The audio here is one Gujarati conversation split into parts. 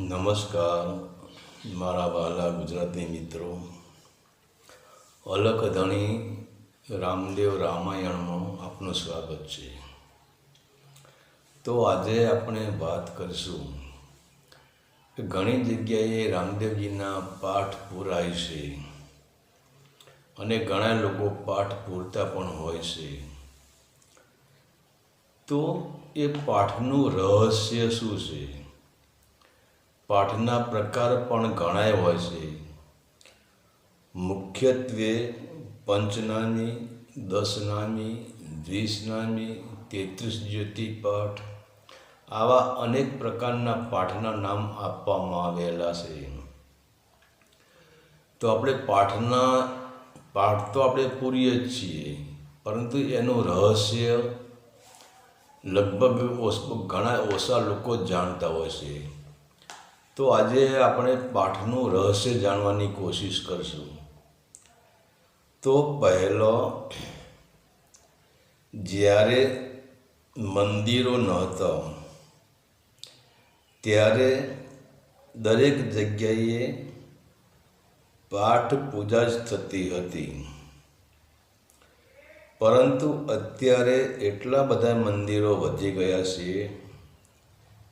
નમસ્કાર, મારા વહાલા ગુજરાતી મિત્રો. અલખ ધણી રામદેવ રામાયણમાં આપનું સ્વાગત છે. તો આજે આપણે વાત કરીશું કે ઘણી જગ્યાએ રામદેવજીના પાઠ પૂરાય છે અને ઘણા લોકો પાઠ પૂરતા પણ હોય છે. તો એ પાઠનું રહસ્ય શું છે? પાઠના પ્રકાર પણ ઘણાય હોય છે. મુખ્યત્વે પંચનામી, દસનામી, વીસનામી, તેત્રીસ જ્યોતિ પાઠ આવા અનેક પ્રકારના પાઠના નામ આપવામાં આવેલા છે. તો આપણે પાઠના, પાઠ તો આપણે પૂરીએ જ છીએ, પરંતુ એનું રહસ્ય લગભગ ઘણા ઓછા લોકો જાણતા હોય છે. તો આજે આપણે પાઠનું રહસ્ય જાણવાની કોશિશ કરશું. તો પહેલો, જ્યારે મંદિરો નહોતા ત્યારે દરેક જગ્યાએ પાઠ પૂજા જ થતી હતી. પરંતુ અત્યારે એટલા બધા મંદિરો વધી ગયા છે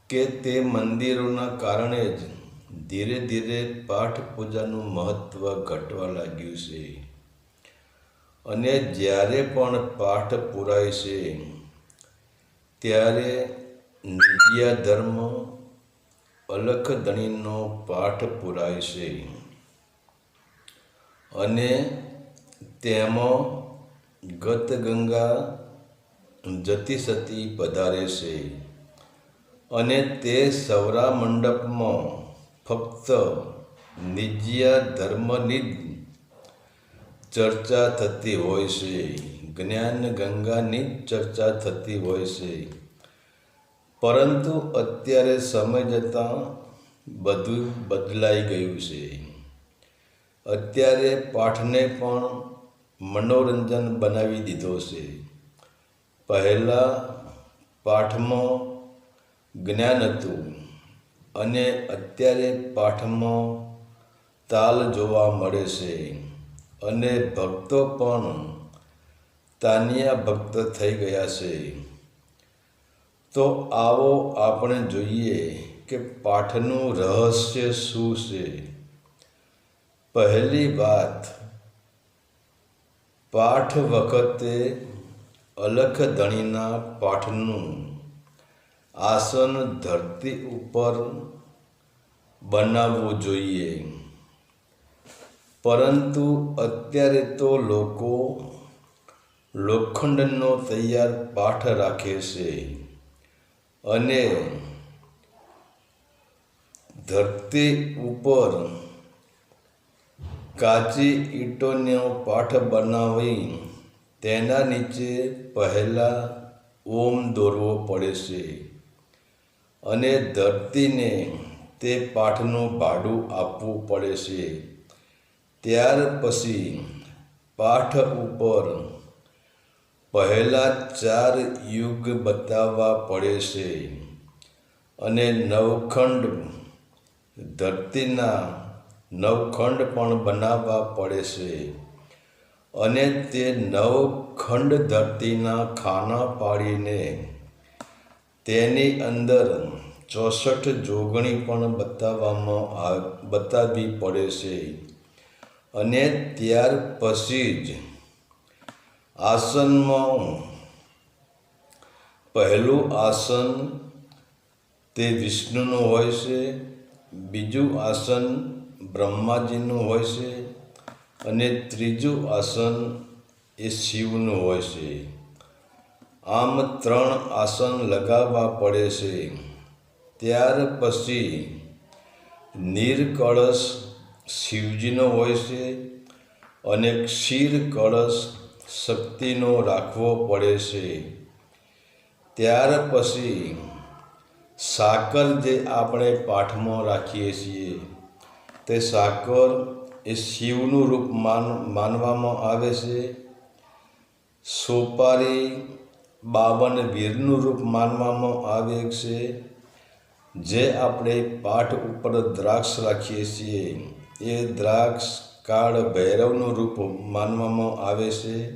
કે તે મંદિરોના કારણે જ ધીરે ધીરે પાઠ પૂજાનું મહત્ત્વ ઘટવા લાગ્યું છે. અને જ્યારે પણ પાઠ પુરાય છે, ત્યારે નિજિયા ધર્મ અલખ ધણીનો પાઠ પુરાય છે. અને તેમાં ગત ગંગા જતી સતી પધારે છે. અને તે સૌરા મંડપમાં ફક્ત નિજ્યા ધર્મની જ ચર્ચા થતી હોય છે. જ્ઞાન ગંગાની ચર્ચા થતી હોય છે. પરંતુ અત્યારે સમય જતાં બધું બદલાઈ ગયું છે. અત્યારે પાઠને પણ મનોરંજન બનાવી દીધો છે. પહેલાં પાઠમાં જ્ઞાન હતું અને અત્યારે પાઠમાં તાલ જોવા મળે છે. અને ભક્તો પણ તાનિયા ભક્ત થઈ ગયા છે. તો આવો આપણે જોઈએ કે પાઠનું રહસ્ય શું છે. પહેલી વાત, પાઠ વખતે અલખ ધણીના પાઠનું આસન ધરતી ઉપર બનાવવું જોઈએ. પરંતુ અત્યારે તો લોકો લોખંડનો તૈયાર પાઠ રાખે છે અને ધરતી ઉપર કાચી ઈંટોનો પાઠ બનાવી તેના નીચે પહેલાં ઓમ દોરવો પડે છે. અને ધરતીને તે પાઠનું ભાડું આપવું પડે છે. ત્યાર પછી પાઠ ઉપર પહેલા ચાર યુગ બતાવવા પડે છે અને નવખંડ ધરતીના નવખંડ પણ બનાવવા પડે છે અને તે નવખંડ ધરતીના ખાના પાડીને તેની અંદર ચોસઠ જોગણી પણ બતાવવામાં આ, બતાવવી પડે છે. અને ત્યાર પછી જ આસનમાં પહેલું આસન તે વિષ્ણુનું હોય છે, બીજું આસન બ્રહ્માજીનું હોય છે અને ત્રીજું આસન એ શિવનું હોય છે. આમ ત્રણ આસન લગાવવા પડે છે. ત્યાર પછી નીરકળશ શિવજીનો હોય છે અને ક્ષીર કળશ શક્તિનો રાખવો પડે છે. ત્યાર પછી સાકર જે આપણે પાઠમાં રાખીએ છીએ, તે સાકર એ શિવનું રૂપ માન, માનવામાં આવે છે. સોપારી બાવન વીરનું રૂપ માનવામાં આવે છે, જે આપણે પાઠ ઉપર દ્રાક્ષ રાખીએ છીએ. એ દ્રાક્ષ કાળ ભૈરવનું રૂપ માનવામાં આવે છે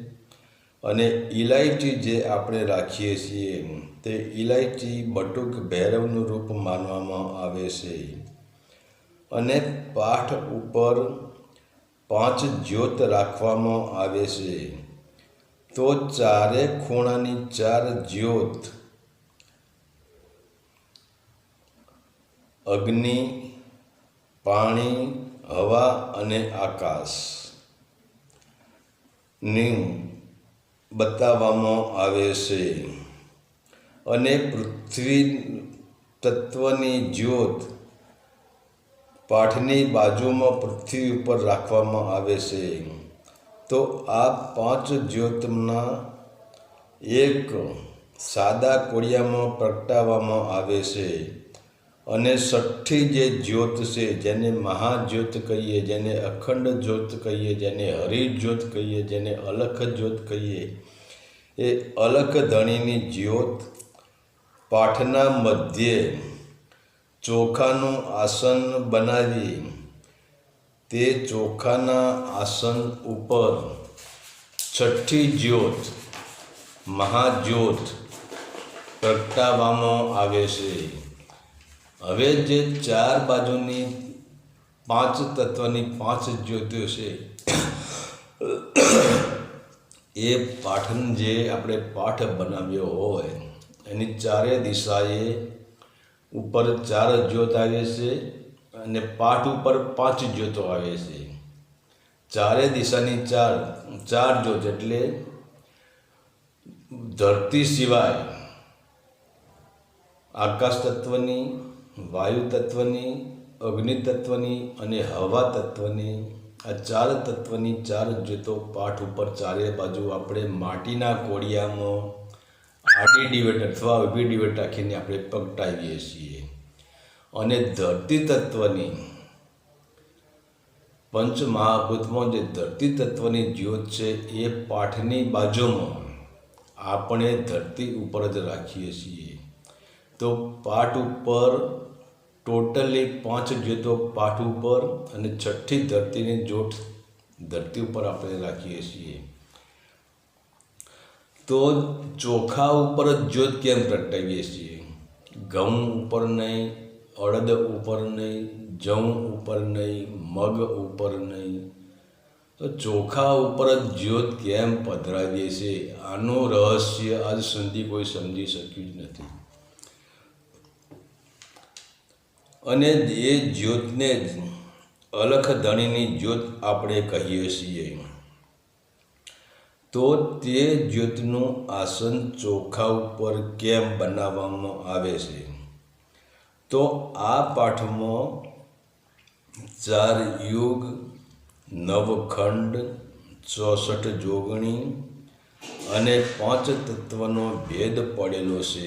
અને ઇલાયચી જે આપણે રાખીએ છીએ, તે ઇલાયચી બટુક ભૈરવનું રૂપ માનવામાં આવે છે. અને પાઠ ઉપર પાંચ જ્યોત રાખવામાં આવે છે. તો ચારે ખૂણાની ચાર જ્યોત. અગ્નિ, પાણી, હવા અને આકાશ. ની બતાવવામાં આવે છે. અને પૃથ્વી તત્વની જ્યોત પાઠની બાજુમાં પૃથ્વી ઉપર રાખવામાં આવે છે. તો આ પાંચ જ્યોતના એક સાદા કોડિયામાં પ્રગટાવવામાં આવે છે. અને છઠ્ઠી જે જ્યોત છે, જેને મહાજ્યોત કહીએ, જેને અખંડ જ્યોત કહીએ, જેને હરિજ્યોત કહીએ, જેને અલખ જ્યોત કહીએ, એ અલખ ધણીની જ્યોત પાઠના મધ્યે ચોખાનું આસન બનાવી તે ચોખાના આસન ઉપર છઠ્ઠી જ્યોત, મહાજ્યોત પ્રગટાવવામાં આવે છે. હવે જે ચાર બાજુની પાંચ તત્વની પાંચ જ્યોતિઓ છે, એ પાઠન જે આપણે પાઠ બનાવ્યો હોય, એની ચારે દિશાએ ઉપર ચાર જ્યોત આવે છે. અને પાઠ ઉપર પાંચ જ્યોતો આવે છે. ચારે દિશાની ચાર ચાર જ્યોત એટલે ધરતી સિવાય આકાશ તત્વની વાયુ તત્વની અગ્નિ તત્વની અને હવા તત્વની આ ચાર તત્વની ચાર જ્યોતો પાઠ ઉપર ચારે બાજુ આપણે માટીના કોડિયામાં આડી ડિવેટ અથવા ઊભી ડિવેટ રાખીને આપણે પગટાવીએ છીએ. અને ધરતી તત્વની પંચ મહાભૂતમાં જે ધરતી તત્વની જ્યોત છે એ પાઠની બાજુમાં આપણે ધરતી ઉપર જ રાખીએ છીએ. તો પાઠ ઉપર ટોટલી પાંચ જ્યોતો પાઠ ઉપર અને છઠ્ઠી ધરતીની જોટ ધરતી ઉપર આપણે રાખીએ છીએ. તો ચોખા ઉપર જ જ્યોત કેમ પ્રગટાવીએ છીએ? ઘઉં ઉપર નહીં અડદ ઉપર નહીં જવ ઉપર નહીં, મગ ઉપર નહીં. તો ચોખા ઉપર જ જ્યોત કેમ પધરાવીએ છે આનું રહસ્ય આજ સુધી કોઈ સમજી શક્યું જ નથી. અને એ જ્યોતને જ અલખ ધણીની જ્યોત આપણે કહીએ છીએ. તો તે જ્યોતનું આસન ચોખા ઉપર કેમ બનાવવામાં આવે છે? તો આ પાઠમાં ચાર યુગ નવખંડ ચોસઠ જોગણી અને પાંચ તત્વનો ભેદ પડેલો છે.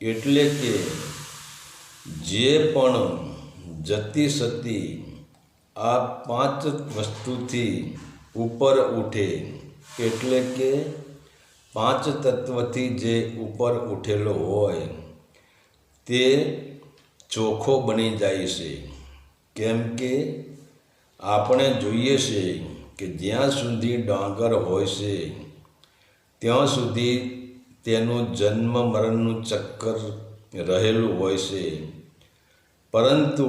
એટલે કે જે પણ જતી સતી આ પાંચ વસ્તુથી ઉપર ઉઠે, એટલે કે પાંચ તત્વથી જે ઉપર ઉઠેલો હોય, તે ચોખ્ખો બની જાય છે. કેમ કે આપણે જોઈએ છે કે જ્યાં સુધી ડાંગર હોય છે, ત્યાં સુધી તેનું જન્મ મરણનું ચક્કર રહેલું હોય છે. પરંતુ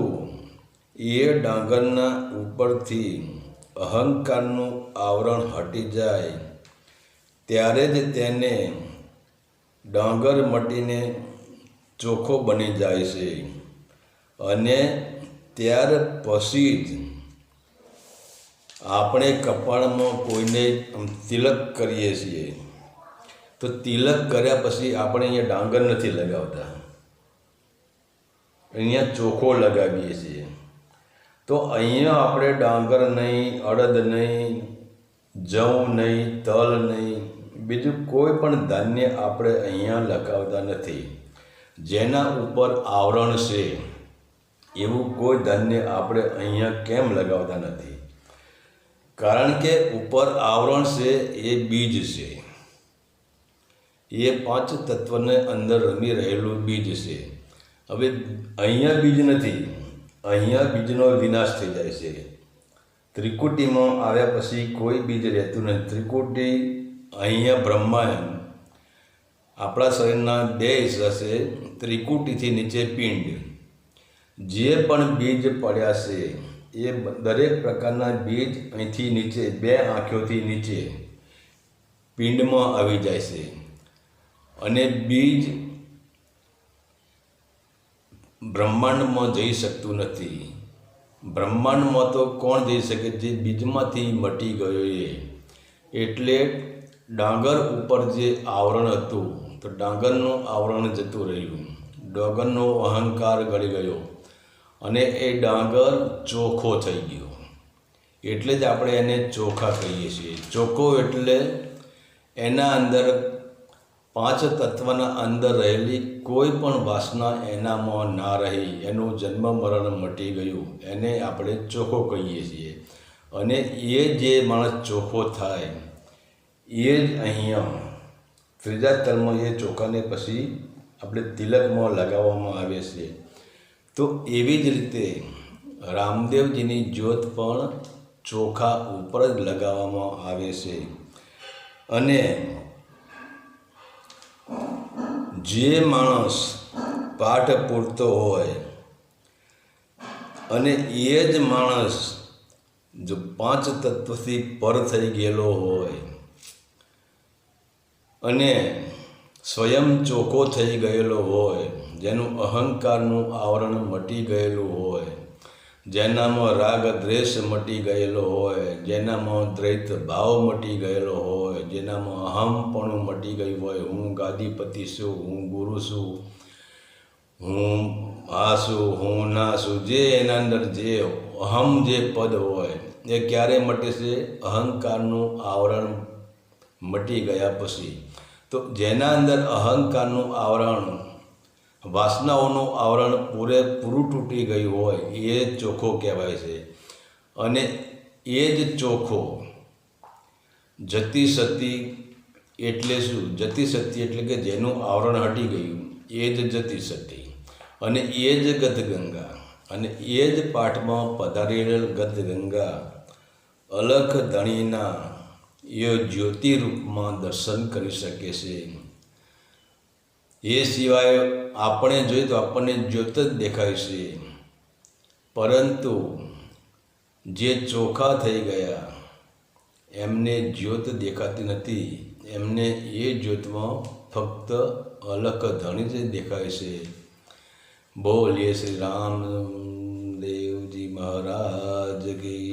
એ ડાંગરના ઉપરથી અહંકારનું આવરણ હટી જાય, ત્યારે જ તેને ડાંગર મટીને ચોખ્ખો બની જાય છે. અને ત્યાર પછી જ આપણે કપાળમાં કોઈને તિલક કરીએ છીએ. તો તિલક કર્યા પછી આપણે અહીંયા ડાંગર નથી લગાવતા. અહીંયા ચોખ્ખો લગાવીએ છીએ. તો અહીંયા આપણે ડાંગર નહીં, અડદ નહીં, જવ નહીં, તલ નહીં, બીજું કોઈ પણ ધાન્ય આપણે અહીંયા લગાવતા નથી. જેના ઉપર આવરણ છે. એવું કોઈ ધાન્ય આપણે અહીંયા કેમ લગાવતા નથી? કારણ કે ઉપર આવરણ છે, એ બીજ છે. એ પાંચ તત્વને અંદર રમી રહેલું બીજ છે. હવે અહીંયા બીજ નથી, અહીંયા બીજનો વિનાશ થઈ જાય છે. ત્રિકુટીમાં આવ્યા પછી કોઈ બીજ રહેતું નથી. ત્રિકુટી અહીંયા બ્રહ્માંડ, આપણા શરીરના બે હિસ્સા છે, ત્રિકુટીથી નીચે પિંડ. જે પણ બીજ પડ્યા છે, એ દરેક પ્રકારના બીજ અહીંથી નીચે, બે આંખોથી નીચે પિંડમાં આવી જાય છે. અને બીજ બ્રહ્માંડમાં જઈ શકતું નથી. બ્રહ્માંડમાં તો કોણ જઈ શકે? જે બીજમાંથી મટી ગયો એ. એટલે ડાંગર ઉપર જે આવરણ હતું, તો ડાંગરનું આવરણ જતું રહ્યું. ડાંગરનો અહંકાર ગળી ગયો. અને એ ડાંગર ચોખ્ખો થઈ ગયો. એટલે જ આપણે એને ચોખા કહીએ છીએ. ચોખ્ખો એટલે એના અંદર પાંચ તત્વના અંદર રહેલી કોઈ પણ વાસના એનામાં ના રહી, એનું જન્મ મરણ મટી ગયું, એને આપણે ચોખ્ખો કહીએ છીએ. અને એ જે માણસ ચોખ્ખો થાય, એ જ અહીંયા ત્રીજા તલમાં એ ચોખાને પછી આપણે તિલકમાં લગાવવામાં આવે છે. તો એવી જ રીતે રામદેવજીની જ્યોત પણ ચોખા ઉપર જ લગાવવામાં આવે છે. અને જે માણસ પાઠ પૂરતો હોય અને એ જ માણસ જો પાંચ તત્વથી પર થઈ ગયેલો હોય અને સ્વયં ચોખ્ખો થઈ ગયેલો હોય જેનું અહંકારનું આવરણ મટી ગયેલું હોય, જેનામાં રાગ દ્વેષ મટી ગયેલો હોય, જેનામાં દ્વૈત ભાવ મટી ગયેલો હોય, જેનામાં અહમપણું મટી ગયું હોય, હું ગાદીપતિ છું, હું ગુરુ છું, હું આ છું, હું ના છું, જે એના અંદર જે અહમ જે પદ હોય, એ ક્યારે મટે છે? અહંકારનું આવરણ મટી ગયા પછી. તો જેના અંદર અહંકારનું આવરણ વાસનાઓનું આવરણ પૂરેપૂરું તૂટી ગયું હોય, એ ચોખ્ખો કહેવાય છે. અને એ જ ચોખ્ખો જતી સતી એટલે શું? જતી સતી એટલે કે જેનું આવરણ હટી ગયું, એ જ જતી સતી અને એ જ ગદગંગા, અને એ જ પાઠમાં પધારેલ ગદગંગા, અલખ ધણીના એ જ્યોતિ રૂપમાં દર્શન કરી શકે છે. એ સિવાય આપણે જોઈએ તો આપણને જ્યોત જ દેખાય છે. પરંતુ જે ચોખા થઈ ગયા, એમને જ્યોત દેખાતી નથી. એમને એ જ્યોતમાં ફક્ત અલખ ધણી જ દેખાય છે. બોલીએ શ્રી રામ દેવજી મહારાજ કી